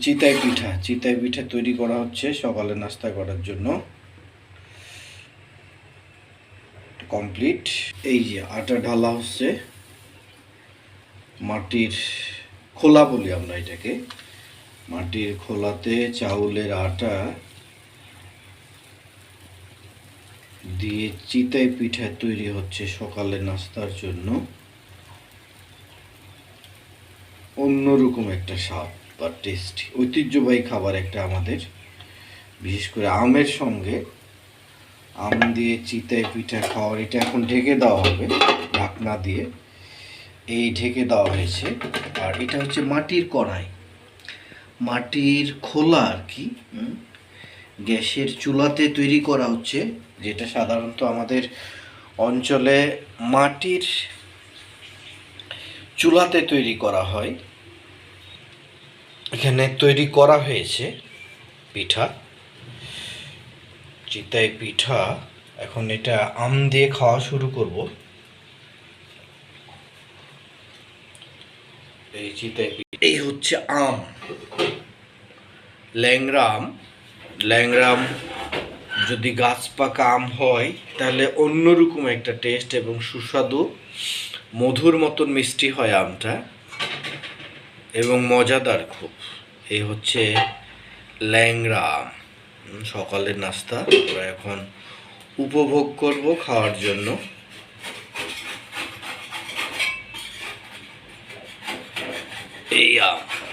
চিতাই পিঠা। চিতাই পিঠা তৈরি করা হচ্ছে সকালে নাস্তা করার জন্য। কমপ্লিট। এই যে আটা ঢালা হচ্ছে। মাটির খোলা বলি আমরা এটাকে। মাটির খোলাতে চাউলের আটা দিয়ে চিতাই পিঠা তৈরি হচ্ছে সকালে নাস্তার জন্য। অন্যরকম একটা স্বাদ। বা টেস্ট, ঐতিহ্যবাহী খাবার একটা আমাদের। বিশেষ করে আমের সঙ্গে আম দিয়ে চিতায় পিঠা খাওয়ার, এটা এখন ঢেকে দেওয়া হবে, ঢাকনা দিয়ে। এই ঢেকে দেওয়া হয়েছে। আর এটা হচ্ছে মাটির কড়াই। মাটির খোলা আর কি গ্যাসের চুলাতে তৈরি করা হচ্ছে, যেটা সাধারণত আমাদের অঞ্চলে মাটির চুলাতে তৈরি করা হয়। এখানে তৈরি করা হয়েছে পিঠা। চিতাই পিঠা, এখন এটা আম দিয়ে খাওয়া শুরু করব। এই চিতাই এই হচ্ছে আম। ল্যাংরা আম। ল্যাংরা আম যদি গাছ পাকা আম হয়, তাহলে অন্যরকম একটা টেস্ট এবং সুস্বাদু, মধুর মতন মিষ্টি হয় আমটা। এবং মজাদার খুব। এই হচ্ছে ল্যাংরা সকালের নাস্তা। আমরা এখন উপভোগ করব খাওয়ার জন্য। এই আম।